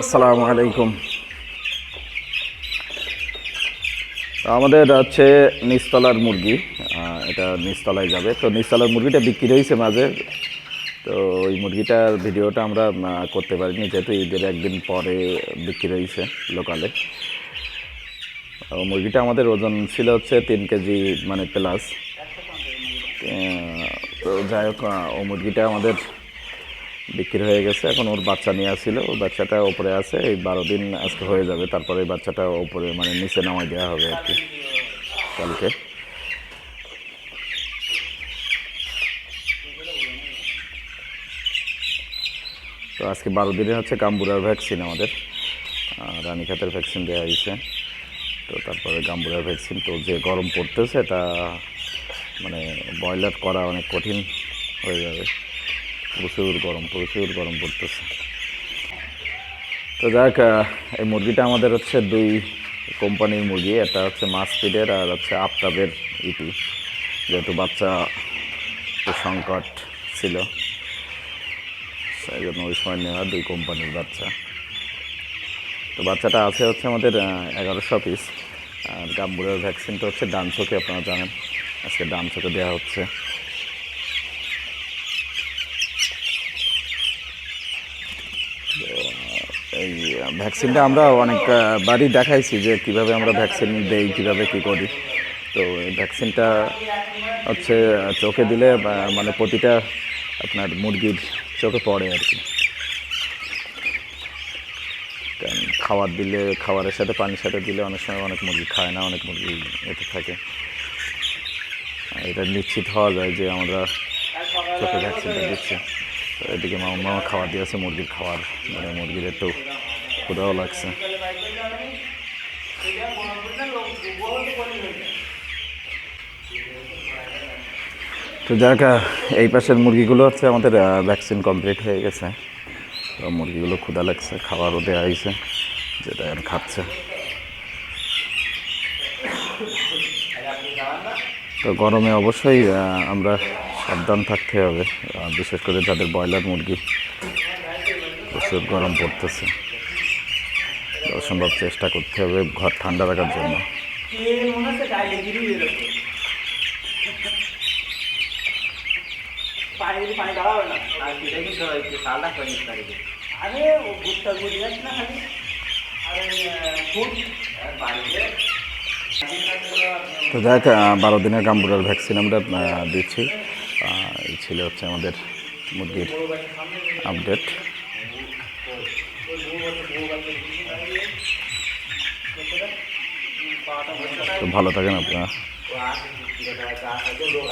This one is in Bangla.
আসসালামু আলাইকুম। আমাদের হচ্ছে নিচতলার মুরগি এটা নিচতলায় যাবে। তো নিচতলার মুরগিটা বিক্রি হয়েছে মাঝে। তো ওই মুরগিটার ভিডিওটা আমরা করতে পারিনি, যেহেতু ঈদের একদিন পরে বিক্রি হয়েছে লোকালে। মুরগিটা আমাদের ওজন ছিল হচ্ছে তিন কেজি মানে প্লাস। তো যাই হোক ও মুরগিটা আমাদের বিক্রি হয়ে গেছে। এখন ওর বাচ্চা নিয়ে আসছিল। ওর বাচ্চাটা ওপরে আছে। এই বারো দিন আজকে হয়ে যাবে। তারপরে এই বাচ্চাটা ওপরে মানে নিচে নামাই দেওয়া হবে আর কি। কালকে। তো আজকে বারো দিনে হচ্ছে গাম্বুরার ভ্যাকসিন আমাদের। রানীখাতের ভ্যাকসিন দেওয়া হয়েছে। তো তারপরে গাম্বুরার ভ্যাকসিন তো যে গরম পড়তেছে, তা মানে ব্রয়লার করা অনেক কঠিন হয়ে যাবে। প্রচুর গরম প্রচুর গরম পড়তেছে। তো যাক এই মুরগিটা আমাদের হচ্ছে দুই কোম্পানির মুরগি একটা হচ্ছে মাছ ফিডের আর হচ্ছে আফতাবের ইটি যেহেতু বাচ্চা সংকট ছিল। সেই জন্য ওই সময় নেওয়া দুই কোম্পানির বাচ্চা। তো বাচ্চাটা আছে হচ্ছে আমাদের এগারোশো পিস। আর গাম্বুরের ভ্যাকসিনটা হচ্ছে ডান চোখে আপনারা জানেন। আজকে ডান চোখে দেওয়া হচ্ছে। এই ভ্যাকসিনটা আমরা অনেক বারই দেখাইছি যে কীভাবে আমরা ভ্যাকসিন দেই, কীভাবে কি করি। তো এই ভ্যাকসিনটা হচ্ছে চোখে দিলে মানে প্রতিটা আপনার মুরগির চোখে পড়ে আর কি। খাবার দিলে, খাবারের সাথে, পানির সাথে দিলে অনেক সময় অনেক মুরগি খায় না, অনেক মুরগি এতে থাকে। এটা নিশ্চিত হওয়া যায় যে আমরা চোখে ভ্যাকসিনটা দিচ্ছি। এদিকে মামা মামা খাবার দিয়েছে মুরগির খাবার। মানে মুরগির একটু ক্ষুদাও লাগছে। তো যাক এই পাশের মুরগিগুলো হচ্ছে আমাদের ভ্যাকসিন কমপ্লিট হয়ে গেছে। তো মুরগিগুলো ক্ষুদা লাগছে, খাবারও দেওয়া হয়েছে, যেটা এখন খাচ্ছে। তো গরমে অবশ্যই আমরা সাবধান থাকতে হবে বিশেষ করে যাদের ব্রয়লার মুরগি প্রচুর গরম পড়তেছে। অসম্ভব চেষ্টা করতে হবে ঘর ঠান্ডা রাখার জন্য। তো যাক বারো দিনের গাম্বুরার ভ্যাকসিন আমরা দিচ্ছি। এই ছিল হচ্ছে আমাদের মুরগির আপডেট। তো ভালো থাকেন আপনারা।